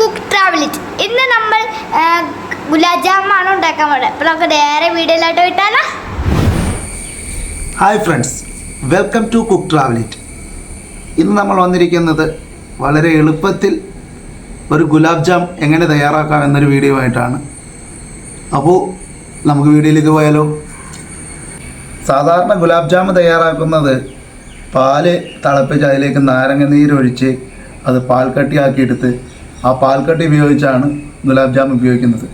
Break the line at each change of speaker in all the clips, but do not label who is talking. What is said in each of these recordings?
Cook travel it ഇന്ന് നമ്മൾ ഗുലാബ് ജാമാണ് ഉണ്ടാക്കാൻ പോകുന്നത് അപ്പോൾ നമുക്ക് നേരെ വീഡിയോയിലോട്ട് വിട്ടാലോ
hi friends welcome to cook travel it ഇന്ന് നമ്മൾ വന്നിരിക്കുന്നത് വളരെ എളുപ്പത്തിൽ ഒരു ഗുലാബ് ജാം എങ്ങനെ തയ്യാറാക്കാം എന്നൊരു വീഡിയോ ആയിട്ടാണ്. അപ്പോൾ നമുക്ക് വീഡിയോയിലേക്ക് പോയാലോ? സാധാരണ ഗുലാബ് ജാം തയ്യാറാക്കുന്നത് പാൽ തിളപ്പിച്ച് അതിലേക്ക് നാരങ്ങ നീരൊഴിച്ച് അത് പാൽക്കട്ടിയാക്കിയെടുത്ത് ആ പാൽക്കട്ടി ഉപയോഗിച്ചാണ് ഗുലാബ് ജാം ഉപയോഗിക്കുന്നത്.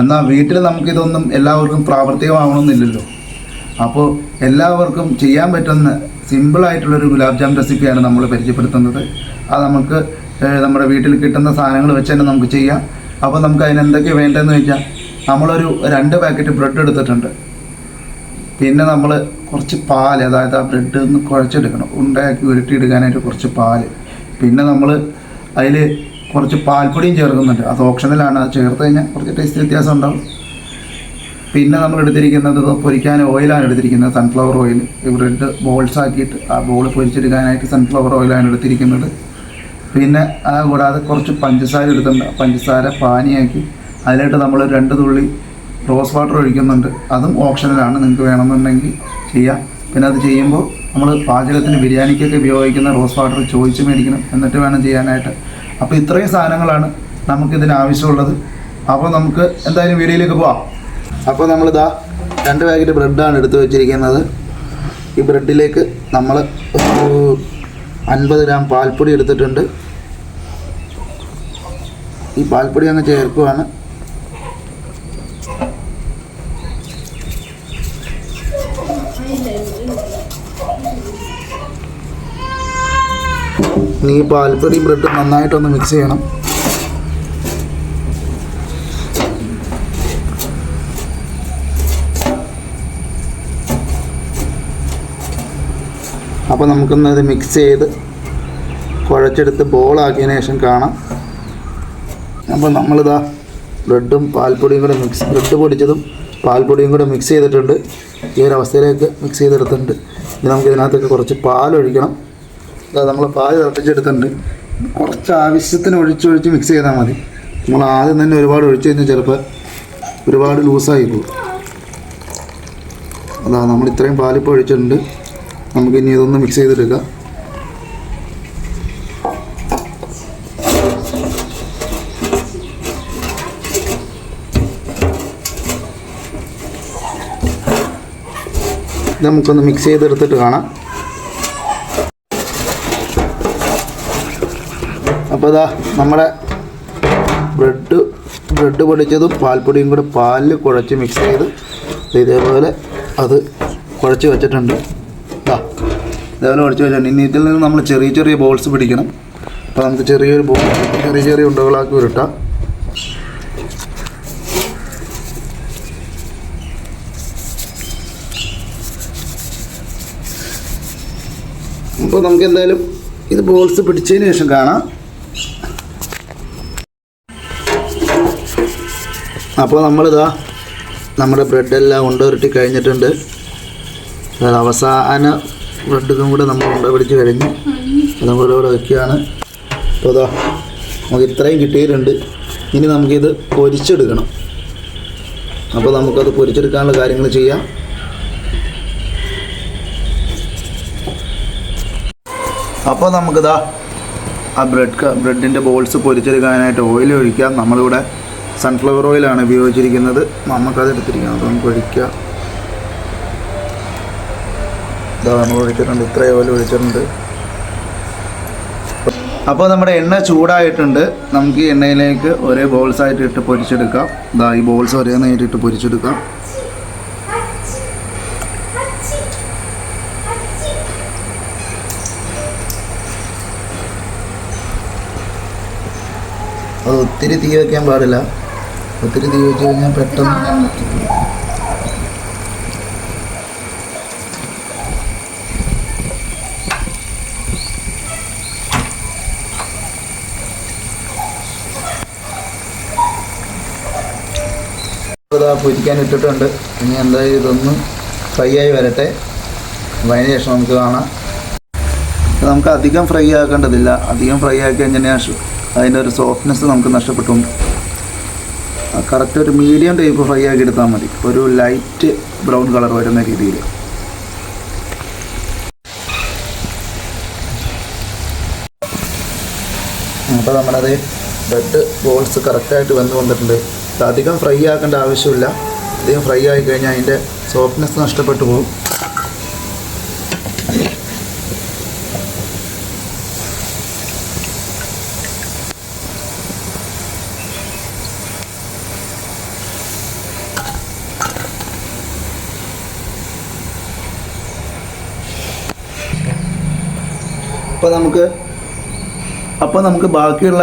എന്നാൽ വീട്ടിൽ നമുക്കിതൊന്നും എല്ലാവർക്കും പ്രാവർത്തികമാവണമെന്നില്ലല്ലോ. അപ്പോൾ എല്ലാവർക്കും ചെയ്യാൻ പറ്റുന്ന സിമ്പിളായിട്ടുള്ളൊരു ഗുലാബ് ജാം റെസിപ്പിയാണ് നമ്മൾ പരിചയപ്പെടുത്തുന്നത്. അത് നമുക്ക് നമ്മുടെ വീട്ടിൽ കിട്ടുന്ന സാധനങ്ങൾ വെച്ച് തന്നെ നമുക്ക് ചെയ്യാം. അപ്പോൾ നമുക്ക് അതിനെന്തൊക്കെ വേണ്ടതെന്ന് വെച്ചാൽ നമ്മളൊരു രണ്ട് പാക്കറ്റ് ബ്രെഡ് എടുത്തിട്ടുണ്ട്. പിന്നെ നമ്മൾ കുറച്ച് പാൽ അതായത് ആ ബ്രെഡ് ഒന്ന് കുഴച്ചെടുക്കണം. ഉണ്ടയാക്കി ഉരുട്ടിയെടുക്കാനായിട്ട് കുറച്ച് പാൽ പിന്നെ നമ്മൾ അതിൽ കുറച്ച് പാൽപ്പൊടിയും ചേർക്കുന്നുണ്ട്. അത് ഓപ്ഷണലാണ് അത് ചേർത്ത് കഴിഞ്ഞാൽ കുറച്ച് ടേസ്റ്റ് വ്യത്യാസം ഉണ്ടാവും. പിന്നെ നമ്മൾ എടുത്തിരിക്കുന്നത് പൊരിക്കാൻ ഓയിലാണ് എടുത്തിരിക്കുന്നത്. സൺഫ്ലവർ ഓയിൽ ബ്രെഡ് ബോൾസ് ആക്കിയിട്ട് ആ ബോൾ പൊരിച്ചെടുക്കാനായിട്ട് സൺഫ്ലവർ ഓയിലാണ് എടുത്തിരിക്കുന്നത്. പിന്നെ കൂടാതെ കുറച്ച് പഞ്ചസാര എടുത്തിട്ടുണ്ട്. പഞ്ചസാര പാനിയാക്കി അതിലായിട്ട് നമ്മൾ രണ്ട് തുള്ളി റോസ് വാട്ടർ ഒഴിക്കുന്നുണ്ട്. അതും ഓപ്ഷണലാണ് നിങ്ങൾക്ക് വേണമെന്നുണ്ടെങ്കിൽ ചെയ്യാം. പിന്നെ അത് ചെയ്യുമ്പോൾ നമ്മൾ പാചകത്തിന് ബിരിയാണിക്കൊക്കെ ഉപയോഗിക്കുന്ന റോസ് വാട്ടർ ചോദിച്ച് മേടിക്കണം. എന്നിട്ട് വേണം ചെയ്യാനായിട്ട്. അപ്പോൾ ഇത്രയും സാധനങ്ങളാണ് നമുക്കിതിന് ആവശ്യമുള്ളത്. അപ്പോൾ നമുക്ക് എന്തായാലും വീഡിയോയിലേക്ക് പോവാം. അപ്പോൾ നമ്മളിതാ രണ്ട് പാക്കറ്റ് ബ്രെഡാണ് എടുത്തു വെച്ചിരിക്കുന്നത്. ഈ ബ്രെഡിലേക്ക് നമ്മൾ ഒരു അൻപത് ഗ്രാം പാൽപ്പൊടി എടുത്തിട്ടുണ്ട്. ഈ പാൽപ്പൊടി അങ്ങ് ചേർക്കുവാണ്. ഇനി ഈ പാൽപ്പൊടി ബ്രെഡ് നന്നായിട്ടൊന്ന് മിക്സ് ചെയ്യണം. അപ്പോൾ നമുക്കൊന്ന് ഇത് മിക്സ് ചെയ്ത് കുഴച്ചെടുത്ത് ബോളാക്കിയതിന് ശേഷം കാണാം. അപ്പോൾ നമ്മളിതാ ബ്രെഡും പാൽപ്പൊടിയും കൂടെ മിക്സ് ബ്രെഡ് പൊടിച്ചതും പാൽപ്പൊടിയും കൂടെ മിക്സ് ചെയ്തിട്ടുണ്ട്. ഈ ഒരു അവസ്ഥയിലേക്ക് മിക്സ് ചെയ്തെടുത്തിട്ടുണ്ട്. ഇനി നമുക്ക് ഇതിനകത്തേക്ക് കുറച്ച് പാലൊഴിക്കണം. നമ്മൾ പാൽ തിളപ്പിച്ചെടുത്തിട്ടുണ്ട്. കുറച്ച് ആവശ്യത്തിന് ഒഴിച്ചൊഴിച്ച് മിക്സ് ചെയ്താൽ മതി. നമ്മൾ ആദ്യം തന്നെ ഒരുപാട് ഒഴിച്ചു കഴിഞ്ഞാൽ ചിലപ്പോൾ ഒരുപാട് ലൂസായി പോകും. അതാ നമ്മൾ ഇത്രയും പാലിപ്പോൾ ഒഴിച്ചിട്ടുണ്ട്. നമുക്ക് ഇനി ഇതൊന്ന് മിക്സ് ചെയ്തെടുക്കാം. നമുക്കൊന്ന് മിക്സ് ചെയ്തെടുത്തിട്ട് കാണാം. അപ്പോൾ ഇതാ നമ്മുടെ ബ്രെഡ് ബ്രെഡ് പൊടിച്ചതും പാൽപ്പൊടിയും കൂടെ പാലിൽ കുഴച്ച് മിക്സ് ചെയ്ത് ഇതേപോലെ അത് കുഴച്ച് വെച്ചിട്ടുണ്ട്. ഇതാ ഇതേപോലെ കുഴച്ച് വെച്ചിട്ടുണ്ട്. ഇനി ഇതിൽ നിന്ന് നമ്മൾ ചെറിയ ചെറിയ ബോൾസ് പിടിക്കണം. അപ്പോൾ നമുക്ക് ചെറിയൊരു ബോൾ ചെറിയ ചെറിയ ഉണ്ടകളാക്കി ഉരുട്ടാം. അപ്പോൾ നമുക്ക് എന്തായാലും ഇത് ബോൾസ് പിടിച്ചതിന് ശേഷം കാണാം. അപ്പോൾ നമ്മളിതാ നമ്മുടെ ബ്രെഡെല്ലാം ഉണ്ടുരുട്ടി കഴിഞ്ഞിട്ടുണ്ട്. അവസാന ബ്രെഡും കൂടെ നമ്മൾ ഉണ്ട പിടിച്ച് കഴിഞ്ഞു. അതും കൂടെ ഇവിടെ വയ്ക്കുകയാണ് അപ്പോൾ ഇതാ നമുക്ക് ഇത്രയും കിട്ടിയിട്ടുണ്ട്. ഇനി നമുക്കിത് പൊരിച്ചെടുക്കണം. അപ്പോൾ നമുക്കത് പൊരിച്ചെടുക്കാനുള്ള കാര്യങ്ങൾ ചെയ്യാം. അപ്പോൾ നമുക്കിതാ ആ ബ്രെഡ് ബ്രെഡിന്റെ ബോൾസ് പൊരിച്ചെടുക്കാനായിട്ട് ഓയിൽ ഒഴിക്കാം. നമ്മളിവിടെ സൺഫ്ലവർ ഓയിലാണ് ഉപയോഗിച്ചിരിക്കുന്നത്. നമുക്കത് എടുത്തിരിക്കണം. അപ്പോൾ നമുക്ക് ഒഴിക്കാം. ഇതാ നമ്മൾ ഒഴിച്ചിട്ടുണ്ട്. ഇത്രയും ഓയിൽ ഒഴിച്ചിട്ടുണ്ട്. അപ്പോൾ നമ്മുടെ എണ്ണ ചൂടായിട്ടുണ്ട്. നമുക്ക് ഈ എണ്ണയിലേക്ക് ഒരേ ബോൾസ് ആയിട്ട് ഇട്ട് പൊരിച്ചെടുക്കാം. ഇതാ ഈ ബോൾസ് ഒരേ നേരിട്ട് പൊരിച്ചെടുക്കാം. അത് ഒത്തിരി തീ വയ്ക്കാൻ പാടില്ല. ഒത്തിരി തീ വെച്ച് കഴിഞ്ഞാൽ പെട്ടെന്ന് പൊരിക്കാൻ ഇട്ടിട്ടുണ്ട്. ഇനി എന്തായാലും ഇതൊന്ന് ഫ്രൈ ആയി വരട്ടെ. അതിന് ശേഷം നമുക്ക് കാണാം. നമുക്ക് അധികം ഫ്രൈ ആക്കേണ്ടതില്ല. അധികം ഫ്രൈ ആക്കി കഴിഞ്ഞാൽ അതിന്റെ ഒരു സോഫ്റ്റ്നെസ് നമുക്ക് നഷ്ടപ്പെട്ടുണ്ട് കറക്റ്റ് ഒരു മീഡിയം ടൈപ്പ് ഫ്രൈ ആക്കി എടുത്താൽ മതി. ഒരു ലൈറ്റ് ബ്രൗൺ കളർ വരുന്ന രീതിയിൽ. അപ്പോൾ നമ്മളത് ബ്രെഡ് ബോൾസ് കറക്റ്റായിട്ട് വന്നു വന്നിട്ടുണ്ട് അധികം ഫ്രൈ ആക്കേണ്ട ആവശ്യമില്ല. അധികം ഫ്രൈ ആയി കഴിഞ്ഞാൽ അതിന്റെ സോഫ്റ്റ്നെസ് നഷ്ടപ്പെട്ടു പോകും. അപ്പോൾ നമുക്ക് അപ്പോൾ നമുക്ക് ബാക്കിയുള്ള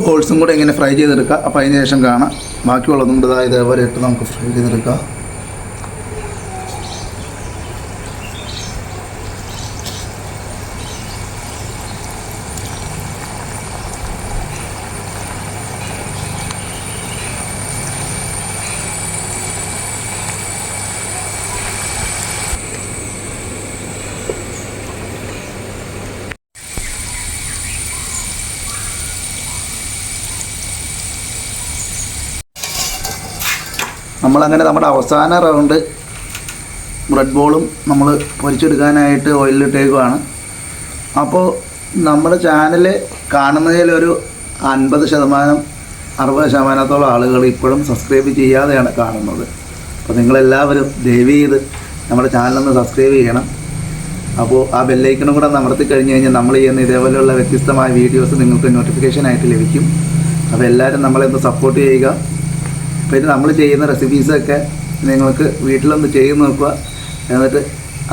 ബോൾസും കൂടെ ഇങ്ങനെ ഫ്രൈ ചെയ്തെടുക്കാം. അപ്പോൾ അതിന് ശേഷം കാണാം. ബാക്കിയുള്ളതും കൂടെ ഇതാ ഇതേപോലെ ഇട്ട് നമുക്ക് ഫ്രൈ ചെയ്തെടുക്കാം. നമ്മളങ്ങനെ നമ്മുടെ അവസാന റൗണ്ട് ബ്രെഡ് ബോളും നമ്മൾ പൊരിച്ചെടുക്കാനായിട്ട് ഓയിലിട്ടേക്കുവാണ് അപ്പോൾ നമ്മുടെ ചാനൽ കാണുന്നതിലൊരു അൻപത് ശതമാനം അറുപത് ശതമാനത്തോളം ആളുകൾ ഇപ്പോഴും സബ്സ്ക്രൈബ് ചെയ്യാതെയാണ് കാണുന്നത്. അപ്പോൾ നിങ്ങളെല്ലാവരും ദയവ് ചെയ്ത് നമ്മുടെ ചാനലൊന്ന് സബ്സ്ക്രൈബ് ചെയ്യണം. അപ്പോൾ ആ ബെല്ലൈക്കണും കൂടെ അമർത്തി കഴിഞ്ഞ് കഴിഞ്ഞാൽ നമ്മൾ ചെയ്യുന്ന ഇതേപോലെയുള്ള വ്യത്യസ്തമായ വീഡിയോസ് നിങ്ങൾക്ക് നോട്ടിഫിക്കേഷനായിട്ട് ലഭിക്കും. അപ്പോൾ എല്ലാവരും നമ്മളെ ഒന്ന് സപ്പോർട്ട് ചെയ്യുക. പിന്നെ നമ്മൾ ചെയ്യുന്ന റെസിപ്പീസൊക്കെ നിങ്ങൾക്ക് വീട്ടിലൊന്ന് ചെയ്ത് നോക്കുക. എന്നിട്ട്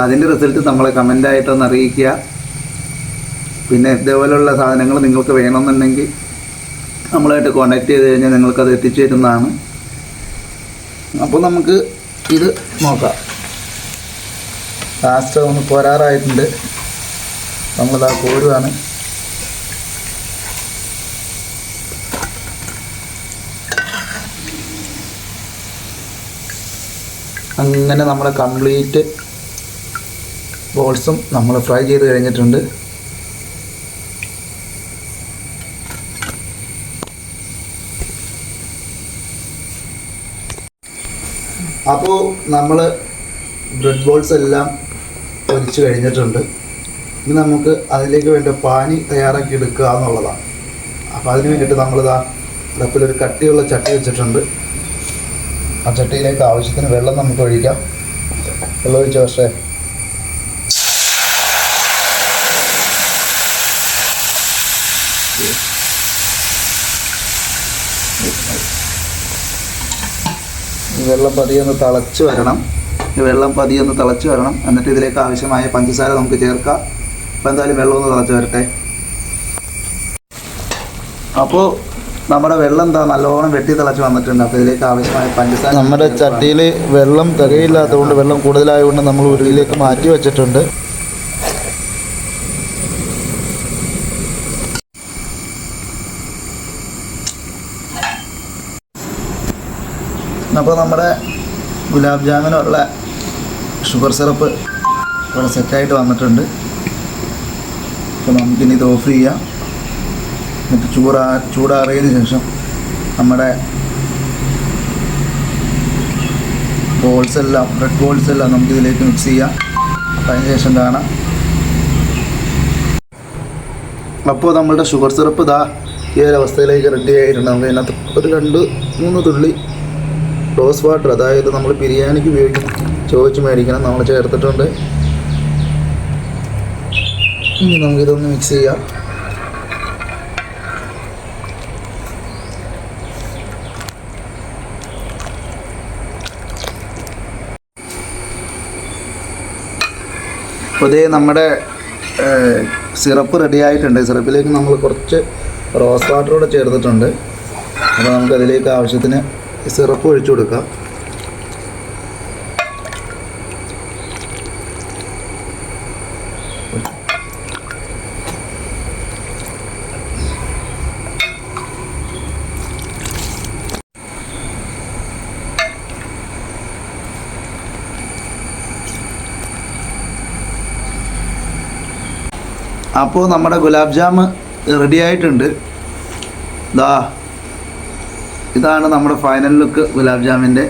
അതിന്റെ റിസൾട്ട് നമ്മളെ കമന്റായിട്ടൊന്ന് അറിയിക്കുക. പിന്നെ ഇതേപോലെയുള്ള സാധനങ്ങൾ നിങ്ങൾക്ക് വേണമെന്നുണ്ടെങ്കിൽ നമ്മളായിട്ട് കോണ്ടാക്ട് ചെയ്ത് കഴിഞ്ഞാൽ നിങ്ങൾക്കത് എത്തിച്ചു തരുന്നതാണ്. അപ്പോൾ നമുക്ക് ഇത് നോക്കാം. ലാസ്റ്റ് ഒന്ന് പോരാറായിട്ടുണ്ട്. നമ്മളിതാ കോരുവാണ്. അങ്ങനെ നമ്മൾ കംപ്ലീറ്റ് ബോൾസും നമ്മൾ ഫ്രൈ ചെയ്ത് കഴിഞ്ഞിട്ടുണ്ട്. അപ്പോൾ നമ്മൾ ബ്രെഡ് ബോൾസ് എല്ലാം പൊരിച്ച് കഴിഞ്ഞിട്ടുണ്ട്. ഇനി നമുക്ക് അതിലേക്ക് വേണ്ട പാനി തയ്യാറാക്കി എടുക്കുക എന്നുള്ളതാണ് അപ്പോൾ അതിന് വേണ്ടിയിട്ട് നമ്മളിതാ അടുപ്പിലൊരു കട്ടിയുള്ള ചട്ടി വെച്ചിട്ടുണ്ട്. ആ ചട്ടിയിലേക്ക് ആവശ്യത്തിന് വെള്ളം നമുക്ക് ഒഴിക്കാം. വെള്ളം ഒഴിച്ച പക്ഷേ? വെള്ളം പതിയെ ഒന്ന് തിളച്ച് വരണം. വെള്ളം പതിയെ ഒന്ന് തിളച്ച് വരണം. എന്നിട്ട് ഇതിലേക്ക് ആവശ്യമായ പഞ്ചസാര നമുക്ക് ചേർക്കാം. അപ്പോൾ എന്തായാലും വെള്ളം ഒന്ന് തിളച്ച് വരട്ടെ. അപ്പോൾ നമ്മുടെ വെള്ളം എന്താ നല്ലോണം വെട്ടി തിളച്ച് വന്നിട്ടുണ്ട്. അപ്പോൾ ഇതിലേക്ക് ആവശ്യമായ പഞ്ചസാര നമ്മുടെ ചട്ടിയിൽ വെള്ളം തികയില്ലാത്തതുകൊണ്ട് വെള്ളം കൂടുതലായതുകൊണ്ട് നമ്മൾ ഉരുളിയിലേക്ക് മാറ്റി വെച്ചിട്ടുണ്ട്. അപ്പോൾ നമ്മുടെ ഗുലാബ് ജാമിനുള്ള ഷുഗർ സിറപ്പ് ഇവിടെ സെറ്റായിട്ട് വന്നിട്ടുണ്ട്. അപ്പോൾ നമുക്കിനി ഇത് ഓഫ് ചെയ്യാം. എന്നിട്ട് ചൂടാ ചൂടാറിയതിന് ശേഷം നമ്മുടെ ബോൾസ് എല്ലാം റെഡ് ബോൾസ് എല്ലാം നമുക്ക് ഇതിലേക്ക് മിക്സ് ചെയ്യാം. അപ്പം അതിന് ശേഷം കാണാം. അപ്പോൾ നമ്മളുടെ ഷുഗർ സിറപ്പ് ഇതാ ഈ ഒരു അവസ്ഥയിലേക്ക് റെഡി ആയിട്ടുണ്ട്. നമുക്ക് അതിനകത്ത് ഒരു രണ്ട് മൂന്ന് തുള്ളി റോസ് വാട്ടർ അതായത് നമ്മൾ ബിരിയാണിക്ക് ഉപയോഗിക്കും ചോദിച്ച് മേടിക്കണം. നമ്മൾ ചേർത്തിട്ടുണ്ട്. ഇനി നമുക്കിതൊന്ന് മിക്സ് ചെയ്യാം. അപ്പോൾ ഇതേ നമ്മുടെ സിറപ്പ് റെഡി ആയിട്ടുണ്ട്. സിറപ്പിലേക്ക് നമ്മൾ കുറച്ച് റോസ് വാട്ടർ കൂടെ ചേർത്തിട്ടുണ്ട്. അപ്പോൾ നമുക്കതിലേക്ക് ആവശ്യത്തിന് സിറപ്പ് ഒഴിച്ചു കൊടുക്കാം. അപ്പോൾ നമ്മുടെ ഗുലാബ് ജാം റെഡി ആയിട്ടുണ്ട്. ദാ ഇതാണ് നമ്മുടെ ഫൈനൽ ലുക്ക് ഗുലാബ് ജാമിന്റെ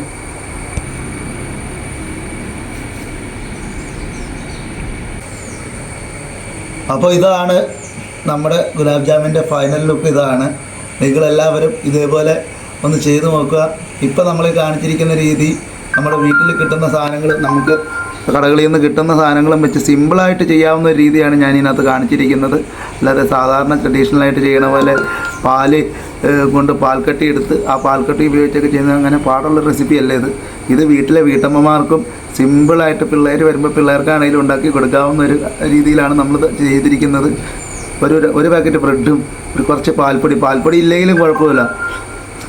അപ്പോൾ ഇതാണ് നമ്മുടെ ഗുലാബ് ജാമിന്റെ ഫൈനൽ ലുക്ക് ഇതാണ്. നിങ്ങളെല്ലാവരും ഇതേപോലെ ഒന്ന് ചെയ്തു നോക്കുക. ഇപ്പം നമ്മൾ കാണിച്ചിരിക്കുന്ന രീതി നമ്മുടെ വീട്ടിൽ കിട്ടുന്ന സാധനങ്ങൾ നമുക്ക് കടകളിൽ നിന്ന് കിട്ടുന്ന സാധനങ്ങളും വെച്ച് സിമ്പിളായിട്ട് ചെയ്യാവുന്ന ഒരു രീതിയാണ് ഞാൻ ഇതിനകത്ത് കാണിച്ചിരിക്കുന്നത്. അല്ലാതെ സാധാരണ ട്രഡീഷണലായിട്ട് ചെയ്യണ പോലെ പാൽ കൊണ്ട് പാൽക്കട്ടി എടുത്ത് ആ പാൽക്കട്ടി ഉപയോഗിച്ചൊക്കെ ചെയ്യുന്ന അങ്ങനെ പാടുള്ള റെസിപ്പി അല്ലേ ഇത്. ഇത് വീട്ടിലെ വീട്ടമ്മമാർക്കും സിമ്പിളായിട്ട് പിള്ളേർ വരുമ്പോൾ പിള്ളേർക്കാണെങ്കിലും ഉണ്ടാക്കി കൊടുക്കാവുന്ന ഒരു രീതിയിലാണ് നമ്മൾ ചെയ്തിരിക്കുന്നത്. ഒരു ഒരു പാക്കറ്റ് ബ്രെഡും ഒരു കുറച്ച് പാൽപ്പൊടി. പാൽപ്പൊടി ഇല്ലെങ്കിലും കുഴപ്പമില്ല.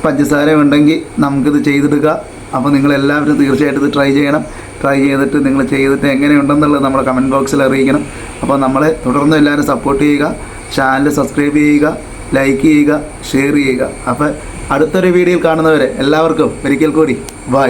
പഞ്ചസാര ഉണ്ടെങ്കിൽ നമുക്കിത് ചെയ്തെടുക്കാം. അപ്പോൾ നിങ്ങളെല്ലാവരും തീർച്ചയായിട്ടും ഇത് ട്രൈ ചെയ്യണം. ട്രൈ ചെയ്തിട്ട് നിങ്ങൾ ചെയ്തിട്ട് എങ്ങനെയുണ്ടെന്നുള്ളത് നമ്മുടെ കമന്റ് ബോക്സിൽ അറിയിക്കണം. അപ്പോൾ നമ്മളെ തുടർന്ന് എല്ലാവരും സപ്പോർട്ട് ചെയ്യുക ചാനൽ സബ്സ്ക്രൈബ് ചെയ്യുക ലൈക്ക് ചെയ്യുക ഷെയർ ചെയ്യുക. അപ്പോൾ അടുത്തൊരു വീഡിയോയിൽ കാണുന്നവരെ എല്ലാവർക്കും ഒരിക്കൽ കൂടി ബൈ